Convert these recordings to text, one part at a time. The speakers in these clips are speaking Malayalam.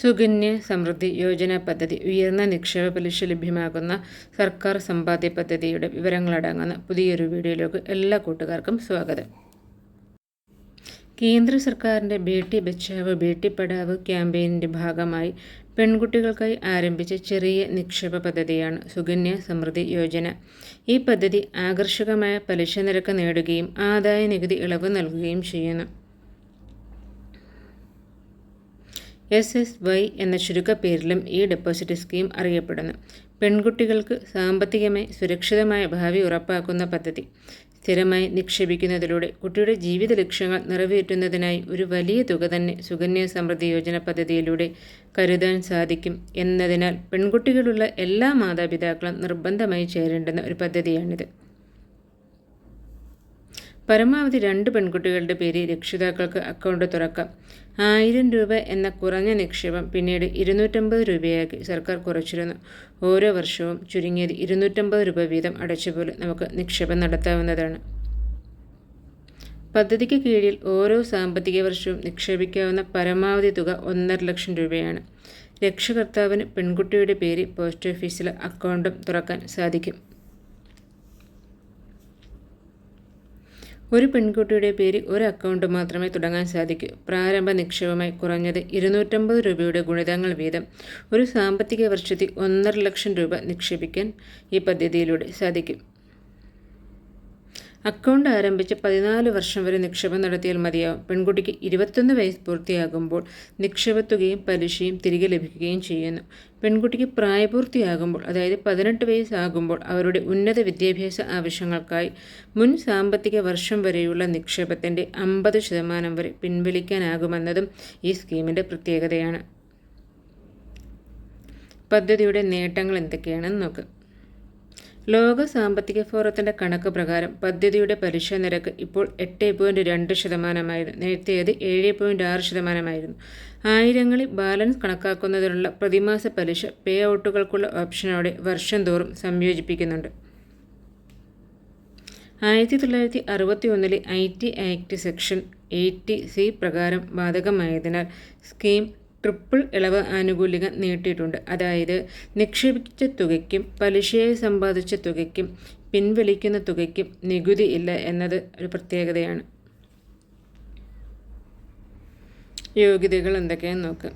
സുകന്യ സമൃദ്ധി യോജന പദ്ധതി ഉയർന്ന നിക്ഷേപ പലിശ ലഭ്യമാകുന്ന സർക്കാർ സമ്പാദ്യ പദ്ധതിയുടെ വിവരങ്ങളടങ്ങുന്ന പുതിയൊരു വീഡിയോയിലേക്ക് എല്ലാ കൂട്ടുകാർക്കും സ്വാഗതം. കേന്ദ്ര സർക്കാരിന്റെ ബേട്ടി ബച്ചാവ് ബേട്ടി പഠാവോ ക്യാമ്പയിനിന്റെ ഭാഗമായി പെൺകുട്ടികൾക്കായി ആരംഭിച്ച ചെറിയ നിക്ഷേപ പദ്ധതിയാണ് സുകന്യ സമൃദ്ധി യോജന. ഈ പദ്ധതി ആകർഷകമായ പലിശ നിരക്ക് നേടുകയും ആദായ നികുതി ഇളവ് നൽകുകയും ചെയ്യുന്നു. എസ് എസ് വൈ എന്ന ചുരുക്കപ്പേരിലും ഈ ഡെപ്പോസിറ്റ് സ്കീം അറിയപ്പെടുന്നു. പെൺകുട്ടികൾക്ക് സാമ്പത്തികമായി സുരക്ഷിതമായ ഭാവി ഉറപ്പാക്കുന്ന പദ്ധതി. സ്ഥിരമായി നിക്ഷേപിക്കുന്നതിലൂടെ കുട്ടിയുടെ ജീവിത ലക്ഷ്യങ്ങൾ നിറവേറ്റുന്നതിനായി ഒരു വലിയ തുക തന്നെ സുകന്യ സമൃദ്ധി യോജന പദ്ധതിയിലൂടെ കരുതാൻ സാധിക്കും എന്നതിനാൽ പെൺകുട്ടികളുള്ള എല്ലാ മാതാപിതാക്കളും നിർബന്ധമായി ചേരേണ്ടുന്ന ഒരു പദ്ധതിയാണിത്. പരമാവധി രണ്ട് പെൺകുട്ടികളുടെ പേര് രക്ഷിതാക്കൾക്ക് അക്കൗണ്ട് തുറക്കാം. ആയിരം രൂപ എന്ന കുറഞ്ഞ നിക്ഷേപം പിന്നീട് ഇരുന്നൂറ്റമ്പത് രൂപയാക്കി സർക്കാർ കുറച്ചിരുന്നു. ഓരോ വർഷവും ചുരുങ്ങിയത് ഇരുന്നൂറ്റമ്പത് രൂപ വീതം അടച്ചുപോലെ നമുക്ക് നിക്ഷേപം നടത്താവുന്നതാണ്. പദ്ധതിക്ക് കീഴിൽ ഓരോ സാമ്പത്തിക വർഷവും നിക്ഷേപിക്കാവുന്ന പരമാവധി തുക ഒന്നര ലക്ഷം രൂപയാണ്. രക്ഷകർത്താവിന് പെൺകുട്ടിയുടെ പേര് പോസ്റ്റ് ഓഫീസിലെ അക്കൗണ്ടും തുറക്കാൻ സാധിക്കും. ഒരു പെൺകുട്ടിയുടെ പേരിൽ ഒരു അക്കൗണ്ട് മാത്രമേ തുടങ്ങാൻ സാധിക്കൂ. പ്രാരംഭ നിക്ഷേപമായി കുറഞ്ഞത് ഇരുന്നൂറ്റമ്പത് രൂപയുടെ ഗുണിതങ്ങൾ വീതം ഒരു സാമ്പത്തിക വർഷത്തിൽ ഒന്നര ലക്ഷം രൂപ നിക്ഷേപിക്കാൻ ഈ പദ്ധതിയിലൂടെ സാധിക്കും. അക്കൗണ്ട് ആരംഭിച്ച് പതിനാല് വർഷം വരെ നിക്ഷേപം നടത്തിയാൽ മതിയാവും. പെൺകുട്ടിക്ക് ഇരുപത്തൊന്ന് വയസ്സ് പൂർത്തിയാകുമ്പോൾ നിക്ഷേപത്തുകയും പലിശയും തിരികെ ലഭിക്കുകയും ചെയ്യുന്നു. പെൺകുട്ടിക്ക് പ്രായപൂർത്തിയാകുമ്പോൾ അതായത് പതിനെട്ട് വയസ്സാകുമ്പോൾ അവരുടെ ഉന്നത വിദ്യാഭ്യാസ ആവശ്യങ്ങൾക്കായി മുൻ സാമ്പത്തിക വർഷം വരെയുള്ള നിക്ഷേപത്തിന്റെ അമ്പത് ശതമാനം വരെ പിൻവലിക്കാനാകുമെന്നതും ഈ സ്കീമിന്റെ പ്രത്യേകതയാണ്. പദ്ധതിയുടെ നേട്ടങ്ങൾ എന്തൊക്കെയാണെന്ന് നോക്കാം. ലോക സാമ്പത്തിക ഫോറത്തിന്റെ കണക്ക് പ്രകാരം പദ്ധതിയുടെ പലിശ നിരക്ക് ഇപ്പോൾ എട്ട് പോയിന്റ് രണ്ട് ശതമാനമായിരുന്നു. നേരത്തേത് ഏഴ് പോയിന്റ് ആറ് ശതമാനമായിരുന്നു. ആയിരങ്ങളിൽ ബാലൻസ് കണക്കാക്കുന്നതിനുള്ള പ്രതിമാസ പലിശ പേ ഔട്ടുകൾക്കുള്ള ഓപ്ഷനോടെ വർഷം തോറും സംയോജിപ്പിക്കുന്നുണ്ട്. ആയിരത്തി തൊള്ളായിരത്തി അറുപത്തി ഒന്നിലെ I T act section eighty C പ്രകാരം ബാധകമായതിനാൽ സ്കീം ട്രിപ്പിൾ ഇളവ് ആനുകൂല്യം നീട്ടിയിട്ടുണ്ട് അതായത് നിക്ഷേപിച്ച തുകയ്ക്കും പലിശയായി സമ്പാദിച്ച തുകയ്ക്കും പിൻവലിക്കുന്ന തുകയ്ക്കും നികുതി ഇല്ല എന്നത് ഒരു പ്രത്യേകതയാണ്. യോഗ്യതകൾ എന്തൊക്കെയാണെന്ന് നോക്കുക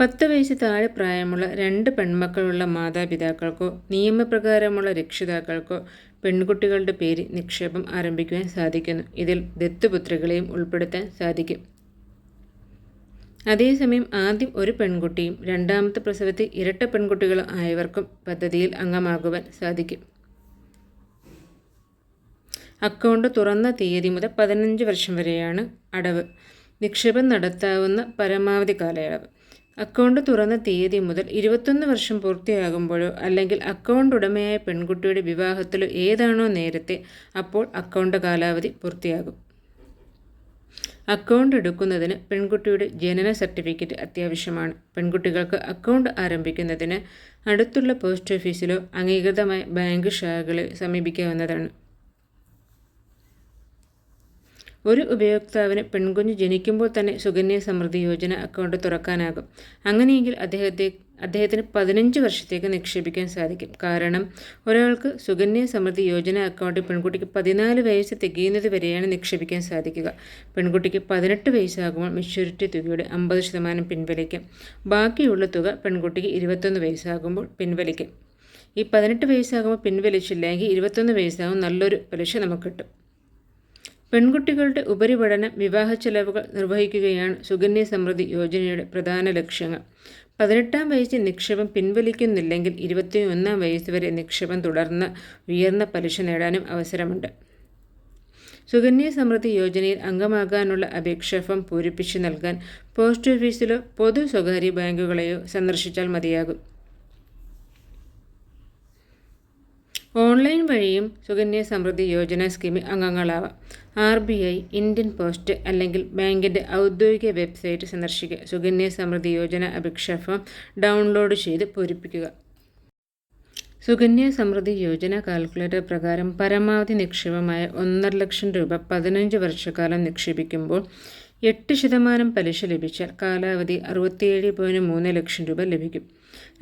പത്ത് വയസ്സ് താഴെ പ്രായമുള്ള രണ്ട് പെൺമക്കളുള്ള മാതാപിതാക്കൾക്കോ നിയമപ്രകാരമുള്ള രക്ഷിതാക്കൾക്കോ പെൺകുട്ടികളുടെ പേര് നിക്ഷേപം ആരംഭിക്കുവാൻ സാധിക്കുന്നു. ഇതിൽ ദത്തുപുത്രികളെയും ഉൾപ്പെടുത്താൻ സാധിക്കും. അതേസമയം ആദ്യം ഒരു പെൺകുട്ടിയും രണ്ടാമത്തെ പ്രസവത്തിൽ ഇരട്ട പെൺകുട്ടികളും ആയവർക്കും പദ്ധതിയിൽ അംഗമാകുവാൻ സാധിക്കും. അക്കൗണ്ട് തുറന്ന തീയതി മുതൽ പതിനഞ്ച് വർഷം വരെയാണ് അടവ്. നിക്ഷേപം നടത്താവുന്ന പരമാവധി കാലയളവ്. അക്കൗണ്ട് തുറന്ന തീയതി മുതൽ ഇരുപത്തൊന്ന് വർഷം പൂർത്തിയാകുമ്പോഴോ അല്ലെങ്കിൽ അക്കൗണ്ട് ഉടമയായ പെൺകുട്ടിയുടെ വിവാഹത്തിലോ ഏതാണോ നേരത്തെ അപ്പോൾ അക്കൗണ്ട് കാലാവധി പൂർത്തിയാകും. അക്കൗണ്ട് എടുക്കുന്നതിന് പെൺകുട്ടിയുടെ ജനന സർട്ടിഫിക്കറ്റ് അത്യാവശ്യമാണ്. പെൺകുട്ടികൾക്ക് അക്കൗണ്ട് ആരംഭിക്കുന്നതിന് അടുത്തുള്ള പോസ്റ്റ് ഓഫീസിലോ അംഗീകൃതമായ ബാങ്ക് ശാഖകളെ സമീപിക്കാവുന്നതാണ്. ഒരു ഉപയോക്താവിന് പെൺകുഞ്ഞ് ജനിക്കുമ്പോൾ തന്നെ സുകന്യ സമൃദ്ധി യോജന അക്കൗണ്ട് തുറക്കാനാകും. അങ്ങനെയെങ്കിൽ അദ്ദേഹത്തെ അദ്ദേഹത്തിന് പതിനഞ്ച് വർഷത്തേക്ക് നിക്ഷേപിക്കാൻ സാധിക്കും. കാരണം ഒരാൾക്ക് സുകന്യ സമൃദ്ധി യോജന അക്കൗണ്ടിൽ പെൺകുട്ടിക്ക് പതിനാല് വയസ്സ് തികയുന്നത് വരെയാണ് നിക്ഷേപിക്കാൻ സാധിക്കുക. പെൺകുട്ടിക്ക് പതിനെട്ട് വയസ്സാകുമ്പോൾ മെച്യൂരിറ്റി തുകയുടെ അമ്പത് ശതമാനം പിൻവലിക്കും. ബാക്കിയുള്ള തുക പെൺകുട്ടിക്ക് ഇരുപത്തൊന്ന് വയസ്സാകുമ്പോൾ പിൻവലിക്കും. ഈ പതിനെട്ട് വയസ്സാകുമ്പോൾ പിൻവലിച്ചില്ലെങ്കിൽ ഇരുപത്തൊന്ന് വയസ്സാകുമ്പോൾ നല്ലൊരു പലിശ നമുക്ക് കിട്ടും. പെൺകുട്ടികളുടെ ഉപരിപഠനം വിവാഹ ചെലവുകൾ നിർവഹിക്കുകയാണ് സുകന്യ സമൃദ്ധി യോജനയുടെ പ്രധാന ലക്ഷ്യങ്ങൾ. പതിനെട്ടാം വയസ്സിൽ നിക്ഷേപം പിൻവലിക്കുന്നില്ലെങ്കിൽ ഇരുപത്തി ഒന്നാം വയസ്സ് വരെ നിക്ഷേപം തുടർന്ന് ഉയർന്ന പലിശ നേടാനും അവസരമുണ്ട്. സുകന്യ സമൃദ്ധി യോജനയിൽ അംഗമാകാനുള്ള അപേക്ഷ ഫോം പൂരിപ്പിച്ച് നൽകാൻ പോസ്റ്റ് ഓഫീസിലോ പൊതു സ്വകാര്യ ബാങ്കുകളെയോ സന്ദർശിച്ചാൽ മതിയാകും. ഓൺലൈൻ വഴിയും സുകന്യ സമൃദ്ധി യോജന സ്കീമിൽ അംഗങ്ങളാവാം. R B I Indian post അല്ലെങ്കിൽ ബാങ്കിന്റെ ഔദ്യോഗിക വെബ്സൈറ്റ് സന്ദർശിക്കുക. സുകന്യ സമൃദ്ധി യോജന അപേക്ഷാ ഫോം ഡൗൺലോഡ് ചെയ്ത് പൂരിപ്പിക്കുക. സുകന്യ സമൃദ്ധി യോജന കാൽക്കുലേറ്റർ പ്രകാരം പരമാവധി നിക്ഷേപമായ ഒന്നര ലക്ഷം രൂപ പതിനഞ്ച് വർഷക്കാലം നിക്ഷേപിക്കുമ്പോൾ എട്ട് ശതമാനം പലിശ ലഭിച്ചാൽ കാലാവധി അറുപത്തിയേഴ് പോയിന്റ് മൂന്ന് ലക്ഷം രൂപ ലഭിക്കും.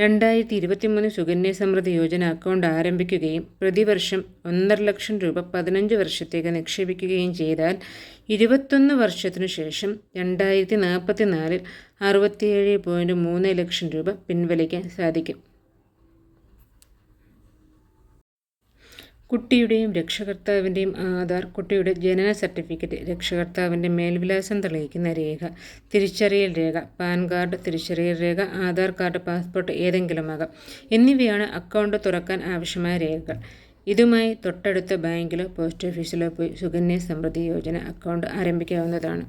രണ്ടായിരത്തി ഇരുപത്തിമൂന്ന് സുകന്യ സമൃദ്ധി യോജന അക്കൗണ്ട് ആരംഭിക്കുകയും പ്രതിവർഷം ഒന്നര ലക്ഷം രൂപ പതിനഞ്ച് വർഷത്തേക്ക് നിക്ഷേപിക്കുകയും ചെയ്താൽ ഇരുപത്തൊന്ന് വർഷത്തിനു ശേഷം രണ്ടായിരത്തി നാൽപ്പത്തി നാലിൽ അറുപത്തിയേഴ് പോയിന്റ് മൂന്ന് ലക്ഷം രൂപ പിൻവലിക്കാൻ സാധിക്കും. കുട്ടിയുടെയും രക്ഷകർത്താവിന്റെയും ആധാർ കുട്ടിയുടെ ജനന സർട്ടിഫിക്കറ്റ് രക്ഷകർത്താവിന്റെ മേൽവിലാസം തെളിയിക്കുന്ന രേഖ തിരിച്ചറിയൽ രേഖ പാൻ കാർഡ് തിരിച്ചറിയൽ രേഖ ആധാർ കാർഡ് പാസ്പോർട്ട് ഏതെങ്കിലുമാകാം എന്നിവയാണ് അക്കൗണ്ട് തുറക്കാൻ ആവശ്യമായ രേഖകൾ. ഇതുമായി തൊട്ടടുത്ത ബാങ്കിലോ പോസ്റ്റ് ഓഫീസിലോ പോയി സുകന്യ സമൃദ്ധി യോജന അക്കൗണ്ട് ആരംഭിക്കാവുന്നതാണ്.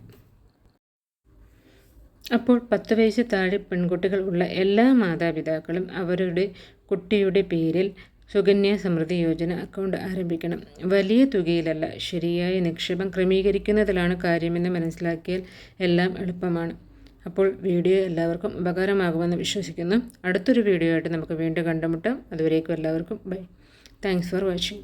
അപ്പോൾ പത്ത് വയസ്സ് താഴെ പെൺകുട്ടികൾ ഉള്ള എല്ലാ മാതാപിതാക്കളും അവരുടെ കുട്ടിയുടെ പേരിൽ സുകന്യ സമൃദ്ധി യോജന അക്കൗണ്ട് ആരംഭിക്കണം. വലിയ തുകയിലല്ല ശരിയായ നിക്ഷേപം ക്രമീകരിക്കുന്നതിലാണ് കാര്യമെന്ന് മനസ്സിലാക്കിയാൽ എല്ലാം എളുപ്പമാണ്. അപ്പോൾ വീഡിയോ എല്ലാവർക്കും ഉപകാരമാകുമെന്ന് വിശ്വസിക്കുന്നു. അടുത്തൊരു വീഡിയോ ആയിട്ട് നമുക്ക് വീണ്ടും കണ്ടുമുട്ടാം. അതുവരേക്കും എല്ലാവർക്കും ബൈ. Thanks for watching.